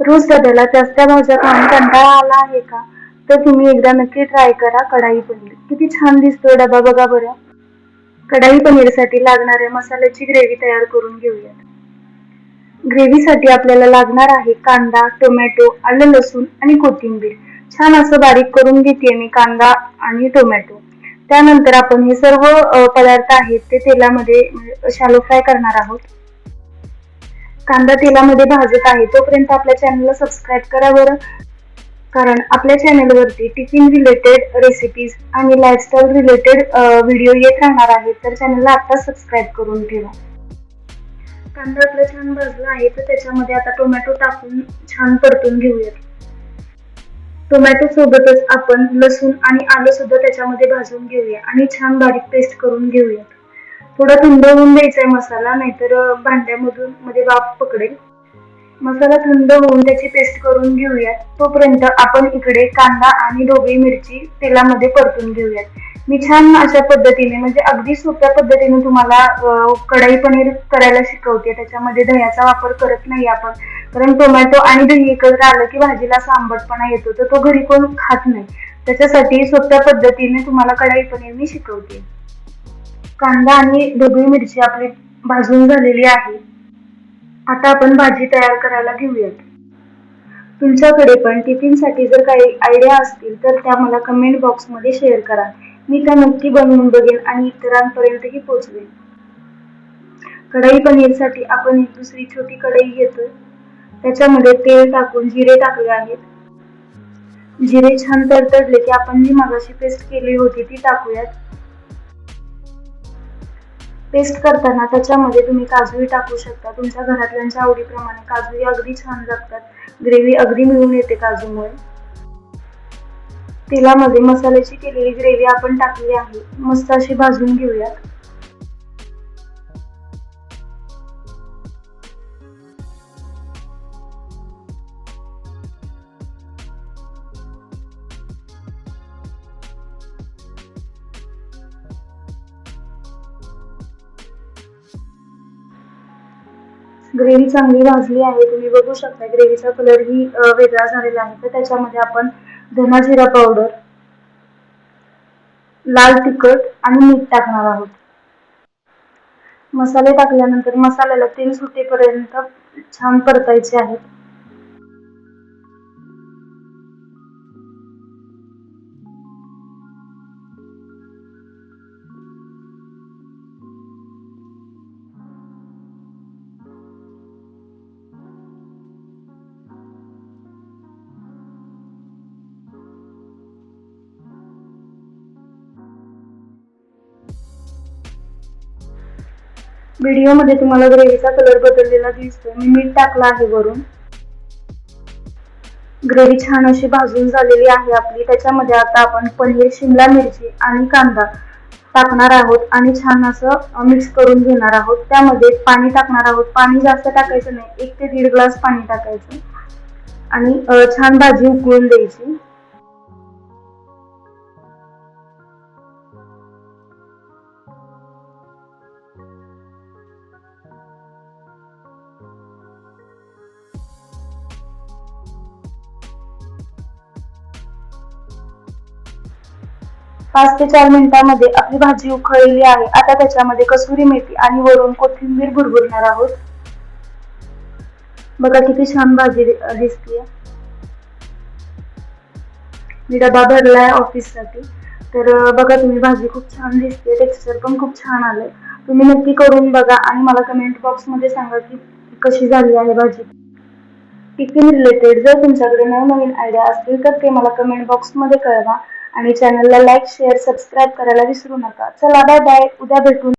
रोज बदलत असत्या भाज्या खाऊन कंटाळा आला आहे का? तर तुम्ही एकदा नक्की ट्राय करा कढाई पनीर. किती छान दिसतोय डबा बघा बरं. कढाई पनीरसाठी लागणाऱ्या मसाल्याची ग्रेव्ही तयार करून घेऊयात. ग्रेव्हीसाठी आपल्याला लागणार आहे कांदा टोमॅटो आलं लसूण आणि कोथिंबीर. छान असं बारीक करून घेते मी कांदा आणि टोमॅटो. त्यानंतर आपण हे सर्व पदार्थ आहेत ते तेलामध्ये म्हणजे शालो फ्राय करणार आहोत. कांदा तेलामध्ये भाजत आहे तोपर्यंत आपल्या चॅनलला सबस्क्राईब करा बरं. कारण आपल्या चॅनलवरती टिफिन रिलेटेड रेसिपीज आणि लाईफस्टाईल रिलेटेड व्हिडिओ येत राहणार आहेत तर चॅनलला आता सबस्क्राईब करून ठेवा. कांदा आपला छान भाजला आहे तर त्याच्यामध्ये आता टोमॅटो टाकून छान परतून घेऊयात. टोमॅटो सोबतच आपण लसूण आणि आलं सुद्धा त्याच्यामध्ये भाजून घेऊया आणि छान बारीक पेस्ट करून घेऊयात. थोडा थंड होऊन द्यायचा आहे मसाला नाहीतर भांड्यामधून मध्ये वाफ पकडेल. मसाला थंड होऊन त्याची पेस्ट करून घेऊयात. तोपर्यंत आपण इकडे कांदा आणि ढोबळी मिरची तेलामध्ये परतून घेऊयात. मी छान अशा पद्धतीने म्हणजे अगदी सोप्या पद्धतीने तुम्हाला कढाई पनीर करायला शिकवते. त्याच्यामध्ये दह्याचा वापर करत नाही आपण. कारण टोमॅटो आणि दही एकत्र आलं की भाजीला आंबटपणा येतो तर तो घरी कोण खात नाही. त्याच्यासाठी सोप्या पद्धतीने तुम्हाला कढाई पनीर मी शिकवते. कांदा आणि ढोबळी मिरची आपली भाजून झालेली आहे. आता आपण भाजी तयार करायला घेऊयात. तुमच्याकडे पण टिफिनसाठी जर काही आयडिया असतील तर त्या मला कमेंट बॉक्समध्ये शेअर करा. मी त्या नक्की बनवून बघेन आणि इतरांपर्यंतही पोचवेन. कढई पनीरसाठी आपण एक दुसरी छोटी कढई घेतोय. त्याच्यामध्ये तेल टाकून जिरे टाकले आहेत. जिरे छान तडतडले की आपण जी मागाशी पेस्ट केली होती ती टाकूयात. पेस्ट करताना त्याच्यामध्ये तुम्ही काजूही टाकू शकता. तुमच्या घरातल्यांच्या आवडीप्रमाणे काजूही अगदी छान लागतात. ग्रेव्ही अगदी मिळून येते काजूमुळे. तेलामध्ये मसाल्याची केलेली ग्रेव्ही आपण टाकली आहे. मस्त अशी भाजून घेऊयात. ग्रेव्ही चांगली भाजली आहे तुम्ही बघू शकता ग्रेव्हीचा कलर ही वेगळा झालेला आहे. तर त्याच्यामध्ये आपण धना जिरा पावडर लाल तिखट आणि मीठ टाकणार आहोत. मसाले टाकल्यानंतर मसाल्याला तेल सुटेपर्यंत छान परतायचे आहेत. व्हिडिओमध्ये तुम्हाला ग्रेव्हीचा कलर बदललेला दिसतोय मी मीठ टाकला आहे वरून. ग्रेव्ही छान अशी भाजून झालेली आहे आपली. त्याच्यामध्ये आता आपण पनीर शिमला मिरची आणि कांदा टाकणार आहोत आणि छान असं मिक्स करून घेणार आहोत. त्यामध्ये पाणी टाकणार आहोत. पाणी जास्त टाकायचं नाही. एक ते दीड ग्लास पाणी टाकायचं. आणि छान भाजी उकळून द्यायची. पाच ते चार मिनिटांमध्ये आपली भाजी उखळलेली आहे. आता त्याच्यामध्ये कसुरी मेथी आणि वरून कोथिंबीर भुरभुरणार आहोत. बघा किती छान भाजी दिसते मी डबा भरलाय ऑफिससाठी तर बघा तुम्ही भाजी खूप छान दिसते टेक्स्चर पण खूप छान आलंय. तुम्ही नक्की करून बघा आणि मला कमेंट बॉक्समध्ये सांगा की कशी झाली आहे भाजी. टिफिन रिलेटेड जर तुमच्याकडे नवनवीन आयडिया असतील तर ते मला कमेंट बॉक्समध्ये कळवा. आणि चॅनलला लाईक शेअर सबस्क्राईब करायला विसरू नका. चला बाय बाय उद्या भेटून